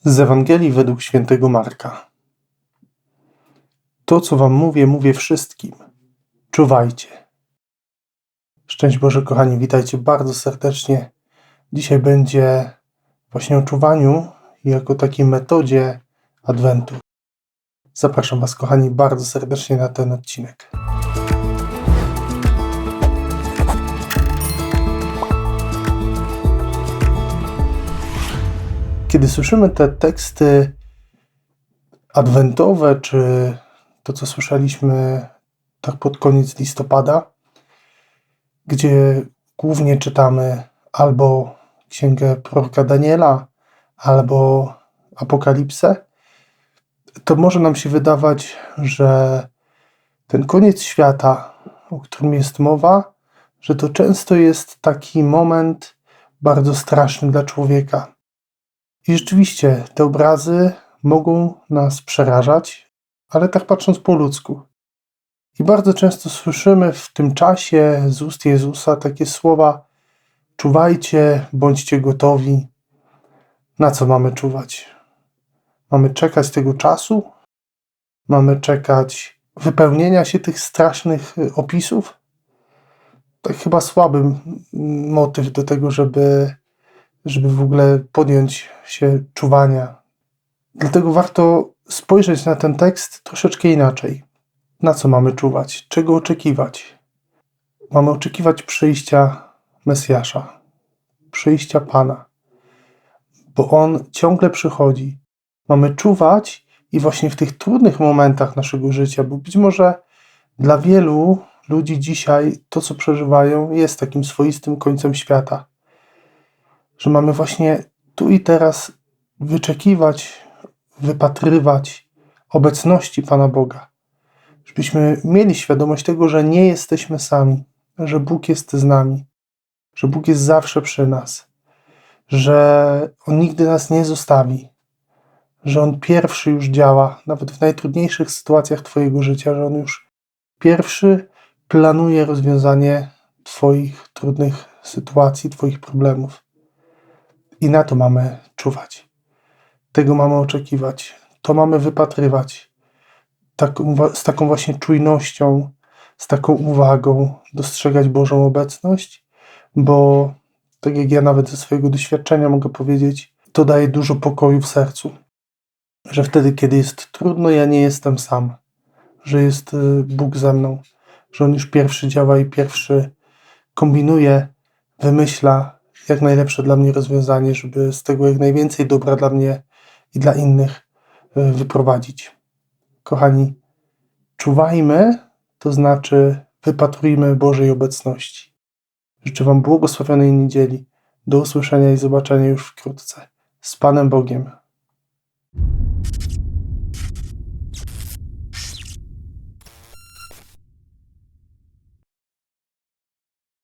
Z Ewangelii według świętego Marka. To, co wam mówię, mówię wszystkim. Czuwajcie. Szczęść Boże, kochani, witajcie bardzo serdecznie. Dzisiaj będzie właśnie o czuwaniu jako takiej metodzie Adwentu. Zapraszam Was, kochani, bardzo serdecznie na ten odcinek. Kiedy słyszymy te teksty adwentowe, czy to, co słyszeliśmy tak pod koniec listopada, gdzie głównie czytamy albo księgę proroka Daniela, albo Apokalipsę, to może nam się wydawać, że ten koniec świata, o którym jest mowa, że to często jest taki moment bardzo straszny dla człowieka. I rzeczywiście te obrazy mogą nas przerażać, ale tak patrząc po ludzku. I bardzo często słyszymy w tym czasie z ust Jezusa takie słowa: czuwajcie, bądźcie gotowi. Na co mamy czuwać? Mamy czekać tego czasu? Mamy czekać wypełnienia się tych strasznych opisów? Tak chyba słaby motyw do tego, żeby żeby w ogóle podjąć się czuwania. Dlatego warto spojrzeć na ten tekst troszeczkę inaczej. Na co mamy czuwać? Czego oczekiwać? Mamy oczekiwać przyjścia Mesjasza, przyjścia Pana, bo On ciągle przychodzi. Mamy czuwać i właśnie w tych trudnych momentach naszego życia, bo być może dla wielu ludzi dzisiaj to, co przeżywają, jest takim swoistym końcem świata że mamy właśnie tu i teraz wyczekiwać, wypatrywać obecności Pana Boga. Żebyśmy mieli świadomość tego, że nie jesteśmy sami, że Bóg jest z nami, że Bóg jest zawsze przy nas, że On nigdy nas nie zostawi, że On pierwszy już działa, nawet w najtrudniejszych sytuacjach Twojego życia, że On już pierwszy planuje rozwiązanie Twoich trudnych sytuacji, Twoich problemów. I na to mamy czuwać. Tego mamy oczekiwać. To mamy wypatrywać. Taką, z taką właśnie czujnością, z taką uwagą dostrzegać Bożą obecność, bo tak jak ja nawet ze swojego doświadczenia mogę powiedzieć, to daje dużo pokoju w sercu. Że wtedy, kiedy jest trudno, ja nie jestem sam, że jest y, Bóg ze mną, że On już pierwszy działa i pierwszy kombinuje, wymyśla, jak najlepsze dla mnie rozwiązanie, żeby z tego jak najwięcej dobra dla mnie i dla innych e, wyprowadzić. Kochani, czuwajmy, to znaczy wypatrujmy Bożej obecności. Życzę Wam błogosławionej niedzieli. Do usłyszenia i zobaczenia już wkrótce. Z Panem Bogiem.